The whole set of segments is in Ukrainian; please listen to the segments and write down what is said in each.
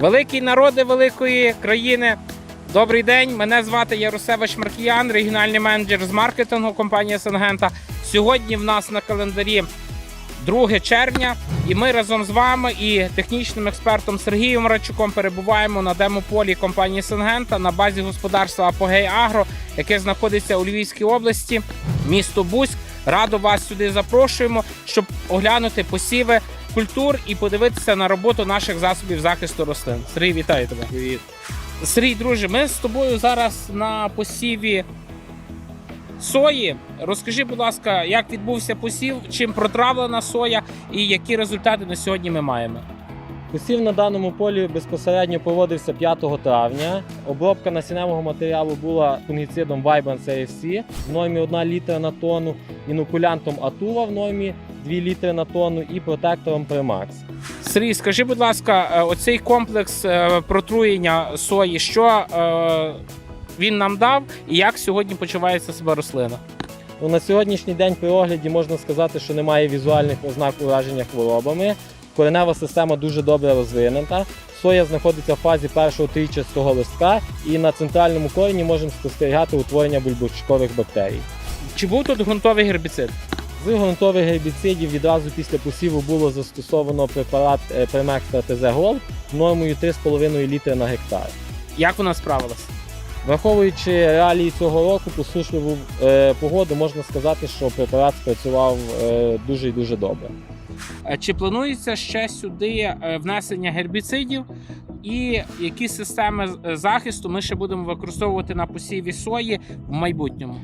Великий народи великої країни. Добрий день. Мене звати Ярусевич Маркіян, регіональний менеджер з маркетингу компанії Сенгента. Сьогодні в нас на календарі 2 червня, і ми разом з вами і технічним експертом Сергієм Радчуком перебуваємо на демополі компанії Сенгента на базі господарства Апогей Агро, яке знаходиться у Львівській області, місто Буськ. Радо вас сюди запрошуємо, щоб оглянути посіви культур і подивитися на роботу наших засобів захисту рослин. Сергій, вітаю тебе. Привіт. Сергій, друже, ми з тобою зараз на посіві сої. Розкажи, будь ласка, як відбувся посів, чим протравлена соя і які результати на сьогодні ми маємо. Посів на даному полі безпосередньо проводився 5 травня. Обробка насінневого матеріалу була фунгіцидом Vibrance AFC в нормі 1 літра на тонну, інокулянтом Атула в нормі 2 літри на тонну і протектором Primax. Сергій, скажи, будь ласка, е, оцей комплекс е, протруєння сої, що е, він нам дав і як сьогодні почувається себе рослина? Ну, на сьогоднішній день при огляді можна сказати, що немає візуальних ознак ураження хворобами. Коренева система дуже добре розвинена. Соя знаходиться в фазі першого трійчастого листка, і на центральному корені можемо спостерігати утворення бульбочкових бактерій. Чи був тут ґрунтовий гербіцид? З ґрунтових гербіцидів відразу після посіву було застосовано препарат Primex ТТЗ Gold нормою 3,5 літри на гектар. Як вона справилась? Враховуючи реалії цього року, посушливу е, погоду, можна сказати, що препарат спрацював е, дуже і дуже добре. Е, Чи планується ще сюди е, внесення гербіцидів? І які системи е, захисту ми ще будемо використовувати на посіві сої в майбутньому?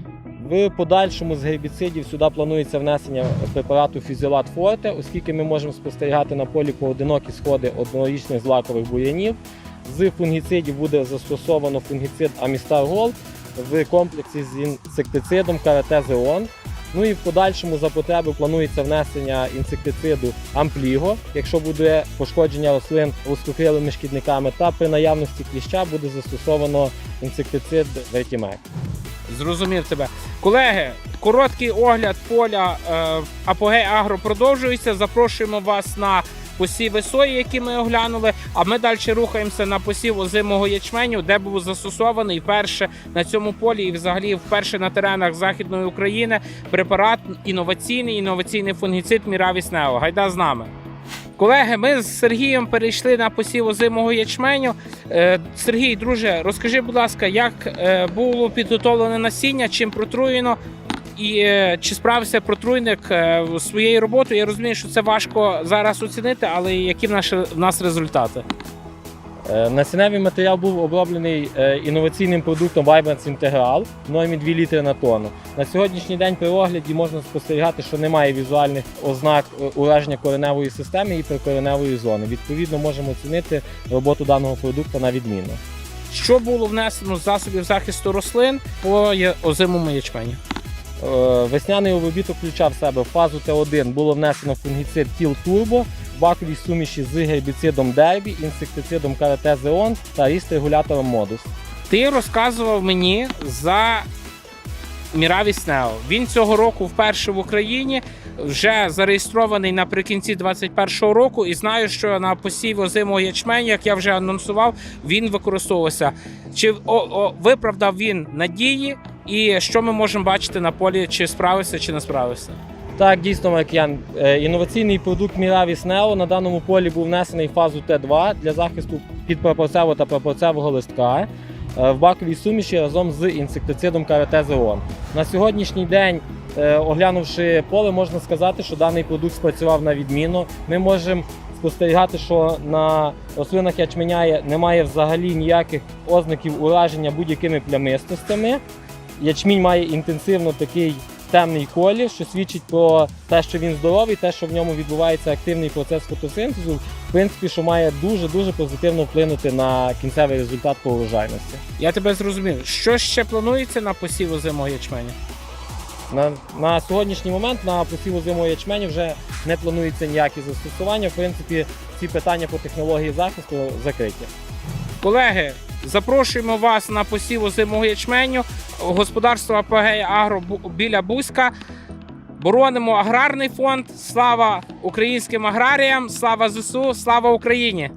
В подальшому з гербіцидів сюди планується внесення препарату Фізіолат Форте, оскільки ми можемо спостерігати на полі поодинокі сходи однорічних злакових бур'янів. З фунгіцидів буде застосовано фунгіцид Амістар Gold в комплексі з інсектицидом Каратезеон. Ну і в подальшому за потреби планується внесення інсектициду Ампліго, якщо буде пошкодження рослин рускохилими шкідниками, та при наявності кліща буде застосовано інсектицид ретімек. Зрозумів тебе. Колеги, короткий огляд поля е, Апогей Агро продовжується. Запрошуємо вас на посіви сої, які ми оглянули. А ми далі рухаємося на посів озимого ячменю, де був застосований вперше на цьому полі і взагалі вперше на теренах Західної України препарат інноваційний, інноваційний фунгіцид Міравіс Нео. Гайда з нами. Колеги, ми з Сергієм перейшли на посів озимого ячменю. Е, Сергій, друже, розкажи, будь ласка, як е, було підготовлене насіння, чим протруєно, і е, чи справився протруйник е, своєю роботою? Я розумію, що це важко зараз оцінити, але які в нас, в нас результати? Е, Насінневий матеріал був оброблений інноваційним продуктом Vibrance Integral в нормі 2 літри на тонну. На сьогоднішній день при огляді можна спостерігати, що немає візуальних ознак ураження кореневої системи і прикореневої зони. Відповідно, можемо оцінити роботу даного продукту на відмінно. Що було внесено з засобів захисту рослин по озимому ячменю? Е, Весняний обробіток включав в себе фазу Т1 було внесено фунгіцид Тіл Турбо в баковій суміші з гербіцидом Дербі, інсектицидом Каратезеон та ріст-регулятором Модус. Ти розказував мені за Міравіс Нео. Він цього року вперше в Україні вже зареєстрований наприкінці 2021 року, і знаю, що на посіві озимого ячменю, як я вже анонсував, він використовувався. Чи о, о, виправдав він надії, і що ми можемо бачити на полі, чи справився, чи не справився? Так, дійсно, Маркіян, е, інноваційний продукт Міравіс Нео на даному полі був внесений в фазу Т2 для захисту підпропорцевого та пропорцевого листка е, в баковій суміші разом з інсектицидом Каратезеон. На сьогоднішній день, е, оглянувши поле, можна сказати, що даний продукт спрацював на відмінно. Ми можемо спостерігати, що на рослинах ячменя немає взагалі ніяких ознаків ураження будь-якими плямистостями. Ячмінь має інтенсивно такий темний колір, що свідчить про те, що він здоровий, те, що в ньому відбувається активний процес фотосинтезу, в принципі, що має дуже дуже позитивно вплинути на кінцевий результат по урожайності. Я тебе зрозумів. Що ще планується на посів озимого ячменю? На, на сьогоднішній момент на посіву зимового ячменю вже не планується ніякі застосування. В принципі, ці питання по технології захисту закриті. Колеги, запрошуємо вас на посів озимого ячменю. Господарство Апогея Агро біля Бузька. Боронимо аграрний фонд. Слава українським аграріям, слава ЗСУ, слава Україні!